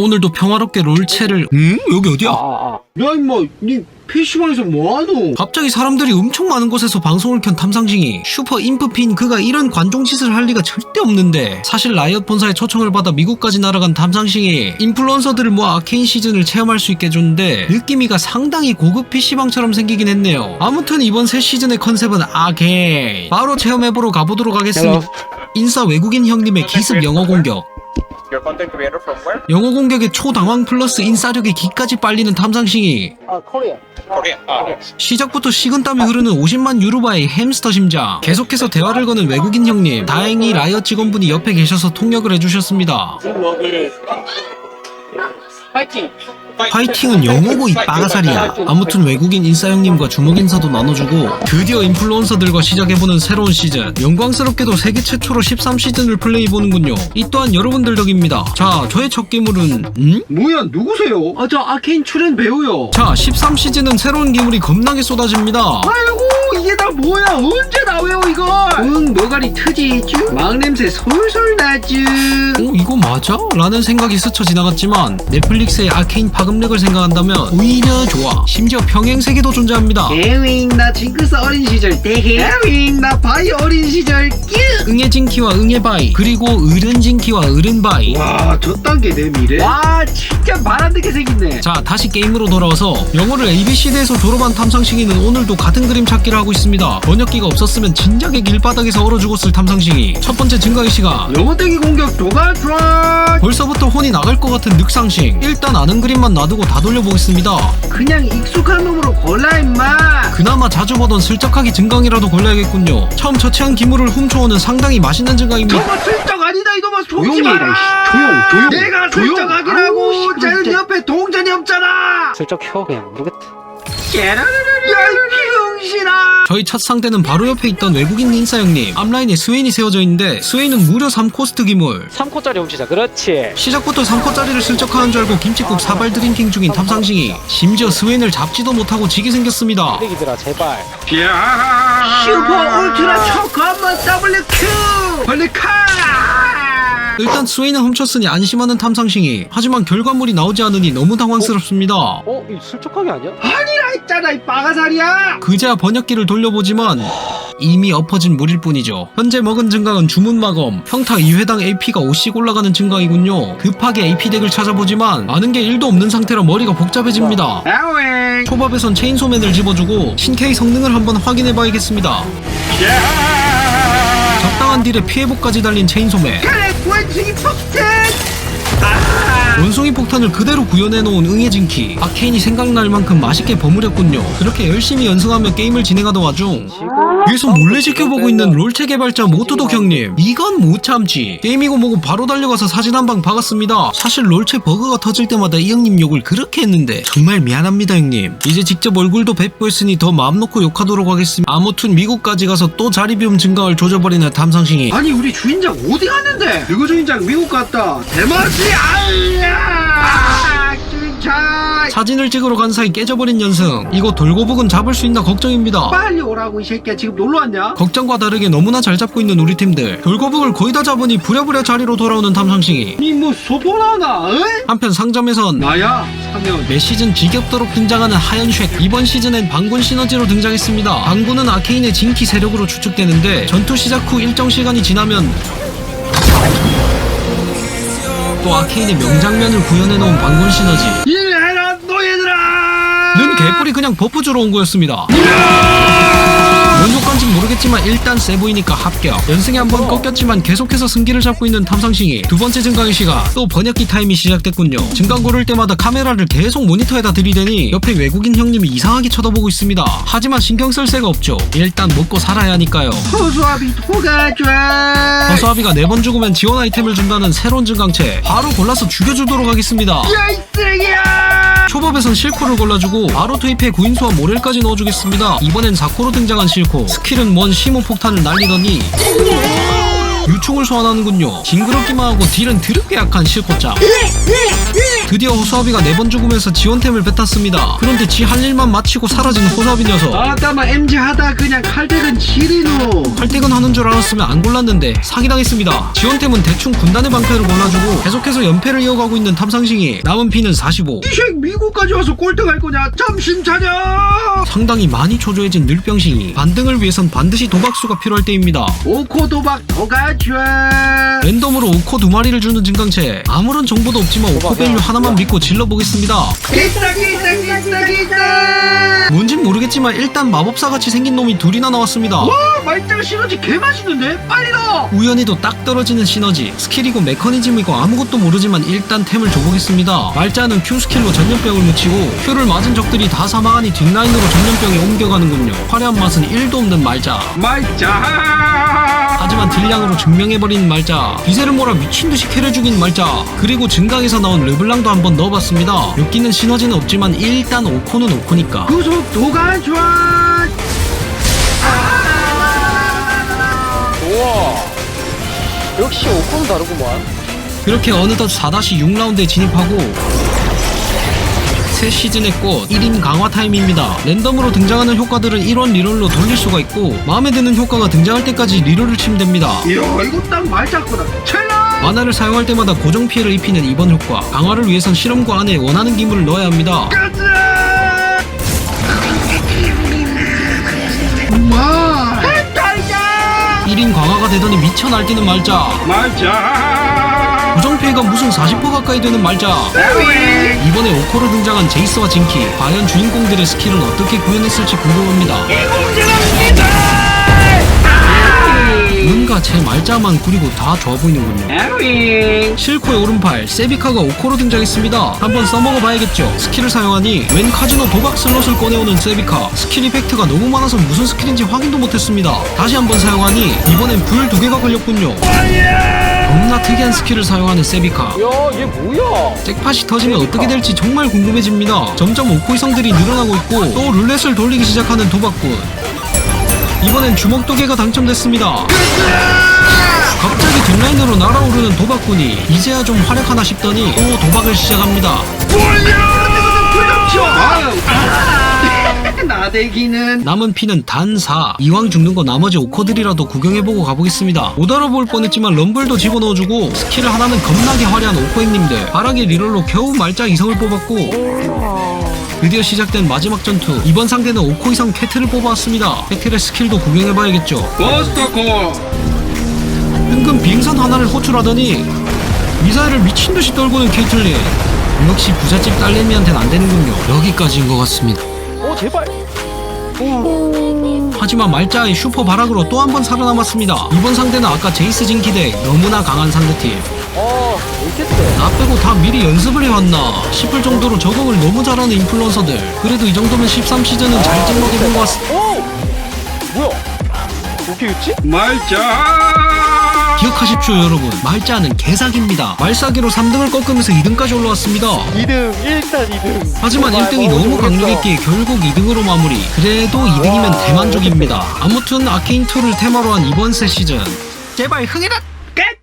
오늘도 평화롭게 롤체를 응? 여기 어디야? 야 임마 니 PC방에서 뭐하노? 갑자기 사람들이 엄청 많은 곳에서 방송을 켠 탐상징이 슈퍼 인프핀 그가 이런 관종짓을 할 리가 절대 없는데 사실 라이엇 본사의 초청을 받아 미국까지 날아간 탐상징이 인플루언서들을 모아 아케인 시즌을 체험할 수 있게 해줬는데 느낌이가 상당히 고급 PC방처럼 생기긴 했네요 아무튼 이번 새 시즌의 컨셉은 아케인 바로 체험해보러 가보도록 하겠습니다 인싸 외국인 형님의 기습 영어 공격 Your content creator from where? 영어 공격에 초당황 플러스 인싸력이 기까지 빨리는 탐상싱이 아 코리아. Ah, 시작부터 식은땀이 흐르는 50만 유로바의 햄스터 심장. 계속해서 대화를 거는 외국인 형님. 다행히 라이엇 직원분이 옆에 계셔서 통역을 해주셨습니다. 파이팅 파이팅은 영어고 이 빠가살이야. 아무튼 외국인 인싸 형님과 주먹 인사도 나눠주고 드디어 인플루언서들과 시작해보는 새로운 시즌. 영광스럽게도 세계 최초로 13시즌을 플레이해보는군요. 이 또한 여러분들 덕입니다. 자 저의 첫 기물은 음? 뭐야 누구세요? 아 저 아케인 출연 배우요. 자 13시즌은 새로운 기물이 겁나게 쏟아집니다. 아이고 이게 다 뭐야? 언제 다 외워 이걸 응 노가리 트지 쭈 막냄새 솔솔 나쭈 어 이거 맞아? 라는 생각이 스쳐 지나갔지만 넷플릭스의 아케인 파급력을 생각한다면 오히려 좋아. 심지어 평행세계도 존재합니다. 에윙 나 징크스 어린 시절 대게 에윙 나 바이 어린 시절 끼. 응애진키와 응애 바이 그리고 어른진키와 어른바이. 와, 저딴 게 내 미래? 와, 진짜 말 안 듣게 생겼네. 자 다시 게임으로 돌아와서 영어를 ABC대에서 졸업한 탐상식이는 오늘도 같은 그림 찾기를 하고 있습니다 번역기가 없었으면 진작에 길바닥에서 얼어 죽었을 탐상식이 첫 번째 증강의 시간 영어 떼기 공격 도발 트럭! 벌써부터 혼이 나갈 것 같은 늑상식 일단 아는 그림만 놔두고 다 돌려보겠습니다 그냥 익숙한 놈으로 골라, 임마! 그나마 자주 보던 슬쩍하기 증강이라도 골라야겠군요. 처음 처치한 기물을 훔쳐오는 상당히 맛있는 증강입니다. 저거 슬쩍 아니다, 이놈아! 속지 조용히 해라, 마라! 이씨. 조용, 조용. 내가 조용. 슬쩍 아우, 하기라고! 쟤는 진짜. 옆에 동전이 없잖아! 슬쩍 혀 그냥 모르겠다 깨라라라라! 야, 이 병신아! 저희 첫 상대는 바로 옆에 있던 외국인 인싸 형님. 앞라인에 스웨인이 세워져 있는데 스웨인은 무려 3코스트 기물. 3코짜리 훔치자 그렇지 시작부터 3코짜리를 슬쩍하는 줄 알고 김치국 사발 드링킹 중인 탐상싱이 심지어 스웨인을 잡지도 못하고 지게 생겼습니다. 쓰레기들아 제발 슈퍼 울트라 초코 한번 W 큐! 벌레 카! 일단 스웨인은 훔쳤으니 안심하는 탐상싱이 하지만 결과물이 나오지 않으니 너무 당황스럽습니다. 어? 이 슬쩍하기 아니야? 아니라 했잖아, 이 빠가살이야! 그제야 번역기를 돌려보지만 이미 엎어진 물일 뿐이죠. 현재 먹은 증강은 주문 마검, 평타 2회당 AP가 5씩 올라가는 증강이군요. 급하게 AP 덱을 찾아보지만 아는 게 1도 없는 상태라 머리가 복잡해집니다. 초밥에선 체인소맨을 집어주고 신케이 성능을 한번 확인해봐야겠습니다. 적 딜에 피해복까지 달린 체인소맨. 그래, 원숭이 폭탄! 아하! 원숭이 폭탄을 그대로 구현해놓은 응애진키. 아케인이 생각날 만큼 맛있게 버무렸군요. 그렇게 열심히 연승하며 게임을 진행하던 와중 위에서 몰래 지켜보고 있는 롤체 개발자 모토독 형님. 이건 못 참지. 게임이고 뭐고 바로 달려가서 사진 한 방 박았습니다. 사실 롤체 버그가 터질 때마다 이 형님 욕을 그렇게 했는데 정말 미안합니다 형님. 이제 직접 얼굴도 뵙고 했으니 더 마음 놓고 욕하도록 하겠습니다. 아무튼 미국까지 가서 또 자리 비움 증강을 조져버리는 탐상싱이. 아니 우리 주인장 어디 갔는데? 누구 주인장 미국 갔다. 대마시 아야 아, 주인장 사진을 찍으러 간 사이 깨져버린 연승. 이거 돌고 북은 잡을 수 있나 걱정입니다. 빨리 오라고 이 새끼야. 지금 놀러 왔냐? 걱정과 다르게 너무나 잘 잡고 있는 우리 팀들. 돌고 북을 거의 다 잡으니 부랴부랴 자리로 돌아오는 탐상싱이. 니뭐? 응? 한편 상점에선 나야 사면 매 시즌 지겹도록 등장하는 하연쉑 이번 시즌엔 방군 시너지로 등장했습니다. 방군은 아케인의 진키 세력으로 추측되는데 전투 시작 후 일정 시간이 지나면 또 아케인의 명장면을 구현해놓은 방군 시너지. 일해라 노예들아! 는 개뿔이 그냥 버프 주러 온 거였습니다 뭔 효과인지 모르겠지만 일단 세 보이니까 합격. 연승에 한 번 꺾였지만 계속해서 승기를 잡고 있는 탐상싱이 두 번째 증강의 시간 또 번역기 타임이 시작됐군요. 증강 고를 때마다 카메라를 계속 모니터에다 들이대니 옆에 외국인 형님이 이상하게 쳐다보고 있습니다. 하지만 신경 쓸 새가 없죠. 일단 먹고 살아야 하니까요. 호수아비 토가줘 버스아비가 네 번 죽으면 지원 아이템을 준다는 새로운 증강체. 바로 골라서 죽여주도록 하겠습니다. 야이 쓰레기야 초밥에선 실코를 골라주고 바로 투입해 구인수와 모렐까지 넣어주겠습니다. 이번엔 4코로 등장한 실코. 스킬은 먼 시모 폭탄을 날리더니 유충을 소환하는군요. 징그럽기만 하고 딜은 드럽게 약한 실코짱. 드디어 호수아비가 네 번 죽으면서 지원템을 뱉었습니다. 그런데 지 할 일만 마치고 사라진 호수아비 녀석. 아따마 MG 하다 그냥 칼대근 지리노 활대근 하는 줄 알았으면 안 골랐는데 사기당했습니다. 지원템은 대충 군단의 방패를 골라주고 계속해서 연패를 이어가고 있는 탐상싱이 남은 피는 45. 이색 미국까지 와서 꼴등할 거냐 잠심 차려 상당히 많이 초조해진 늘병싱이 반등을 위해선 반드시 도박수가 필요할 때입니다. 오코 도박 도가줘 랜덤으로 오코 두 마리를 주는 증강체. 아무런 정보도 없지만 오코 밸류 하나만 믿고 질러보겠습니다. 기다 기다 기다 기다 뭔진 모르겠지만 일단 마법사같이 생긴 놈이 둘이나 나왔습니다. 와 말짱 시너지 개맛있는데? 빨리 넣어. 우연히도 딱 떨어지는 시너지. 스킬이고 메커니즘이고 아무것도 모르지만 일단 템을 줘보겠습니다. 말자는 Q 스킬로 전염병을 묻히고 Q를 맞은 적들이 다 사망하니 뒷라인으로 전염병이 옮겨가는군요. 화려한 맛은 1도 없는 말자. 말짱 하지만 딜량으로 증명해버린 말자. 기세를 몰아 미친듯이 캐를 죽인 말자. 그리고 증강에서 나온 르블랑도 한번 넣어봤습니다. 엮이는 시너지는 없지만 일단 오코는 오코니까. 구속 도가줘 우와. 역시 옷감 다르구만. 그렇게 어느덧 4-6라운드에 진입하고 새 시즌의 꽃 1인 강화 타임입니다. 랜덤으로 등장하는 효과들은 1원 리롤로 돌릴 수가 있고 마음에 드는 효과가 등장할 때까지 리롤을 치면 됩니다. 이야 이거 딱 말짱거다. 찰나! 만화를 사용할 때마다 고정 피해를 입히는 이번 효과. 강화를 위해선 실험과 안에 원하는 기물을 넣어야 합니다. 가자! 마! 달자! 1인 강화가 되더니 미쳐 날뛰는 말자. 말짱 피해가 무슨 40% 가까이 되는 말자 이번에 오코로 등장한 제이스와 진키 과연 주인공들의 스킬은 어떻게 구현했을지 궁금합니다. 뭔가 제 말자만 구리고 다 좋아 보이는군요. 실코의 오른팔 세비카가 오코로 등장했습니다. 한번 써먹어 봐야겠죠. 스킬을 사용하니 웬 카지노 도박 슬롯을 꺼내오는 세비카. 스킬 이펙트가 너무 많아서 무슨 스킬인지 확인도 못했습니다. 다시 한번 사용하니 이번엔 불 두 개가 걸렸군요. 겁나 특이한 스킬을 사용하는 세비카. 야, 얘 뭐야? 잭팟이 터지면 어떻게 될지 정말 궁금해집니다. 점점 오코이성들이 늘어나고 있고 또 룰렛을 돌리기 시작하는 도박꾼. 이번엔 주먹도개가 당첨됐습니다. 갑자기 뒷라인으로 날아오르는 도박꾼이 이제야 좀 활약하나 싶더니 또 도박을 시작합니다. 나대기는 남은 피는 단 4. 이왕 죽는 거 나머지 오코들이라도 구경해보고 가보겠습니다. 못 알아볼 뻔했지만 럼블도 집어넣어주고 스킬을 하나는 겁나게 화려한 오코행님들. 바라기 리롤로 겨우 말자 이성을 뽑았고 드디어 시작된 마지막 전투. 이번 상대는 오코 이성 캐틀을 뽑아왔습니다. 캐틀의 스킬도 구경해봐야겠죠. 버스터콜 은근 비행선 하나를 호출하더니 미사일을 미친듯이 떨구는 케이틀린. 역시 부잣집 딸내미한테는 안 되는군요. 여기까지인 것 같습니다. 오, 제발. 하지만 말자의 슈퍼 바락으로 또 한 번 살아남았습니다. 이번 상대는 아까 제이스 진키 대 너무나 강한 상대팀. 어, 나 빼고 다 미리 연습을 해왔나 싶을 정도로 적응을 너무 잘하는 인플루언서들. 그래도 이 정도면 13시즌은 잘 찔러본 것 같습니다. 오! 뭐야? 어떻게 했지? 말짱 기억하십시오 여러분. 말자는 개사기입니다. 말싸기로 3등을 꺾으면서 2등까지 올라왔습니다. 2등, 일단 2등. 하지만 제발, 1등이 뭐, 너무 모르겠다. 강력했기에 결국 2등으로 마무리. 그래도 2등이면 대만족입니다. 아무튼 아케인2를 테마로 한 이번 새 시즌. 제발 흥해라! 끝